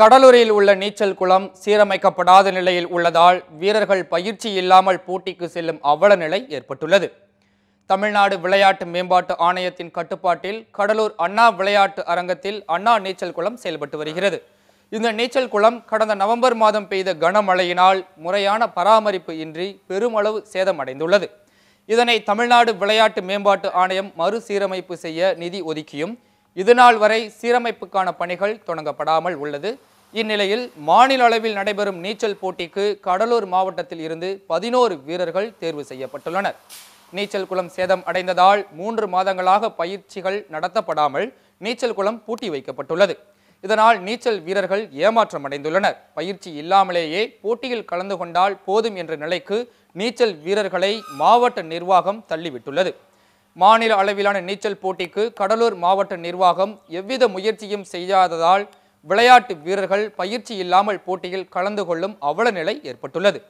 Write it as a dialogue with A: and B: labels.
A: கடலூரில் உள்ள நீச்சல் குளம் சீரமைக்கப்படாத நிலையில் உள்ளதால் வீரர்கள் பயிற்சி இல்லாமல் போட்டிக்கு செல்லும் அவல நிலை ஏற்பட்டுள்ளது. தமிழ்நாடு விளையாட்டு மேம்பாட்டு ஆணையத்தின் கட்டுப்பாட்டில் கடலூர் அண்ணா விளையாட்டு அரங்கத்தில் அண்ணா நீச்சல் குளம் செயல்பட்டு வருகிறது. இந்த நீச்சல் குளம் கடந்த நவம்பர் மாதம் பெய்த கனமழையினால் முறையான பராமரிப்பு இன்றி பெருமளவு சேதமடைந்துள்ளது. இதனை தமிழ்நாடு விளையாட்டு மேம்பாட்டு ஆணையம் மறுசீரமைப்பு செய்ய நிதி ஒதுக்கியும் இதுநாள் வரை சீரமைப்புக்கான பணிகள் தொடங்கப்படாமல் உள்ளது. இந்நிலையில் மாநில அளவில் நடைபெறும் நீச்சல் போட்டிக்கு கடலூர் மாவட்டத்தில் இருந்து பதினோரு வீரர்கள் தேர்வு செய்யப்பட்டுள்ளனர். நீச்சல் குளம் சேதம் அடைந்ததால் மூன்று மாதங்களாக பயிற்சிகள் நடத்தப்படாமல் நீச்சல் குளம் பூட்டி வைக்கப்பட்டுள்ளது. இதனால் நீச்சல் வீரர்கள் ஏமாற்றம் அடைந்துள்ளனர். பயிற்சி இல்லாமலேயே போட்டியில் கலந்து கொண்டால் போதும் என்ற நிலைக்கு நீச்சல் வீரர்களை மாவட்ட நிர்வாகம் தள்ளிவிட்டுள்ளது. மாநில அளவிலான நீச்சல் போட்டிக்கு கடலூர் மாவட்ட நிர்வாகம் எவ்வித முயற்சியும் செய்யாததால் விளையாட்டு வீரர்கள் பயிற்சி இல்லாமல் போட்டியில் கலந்து கொள்ளும் அவல நிலை ஏற்பட்டுள்ளது.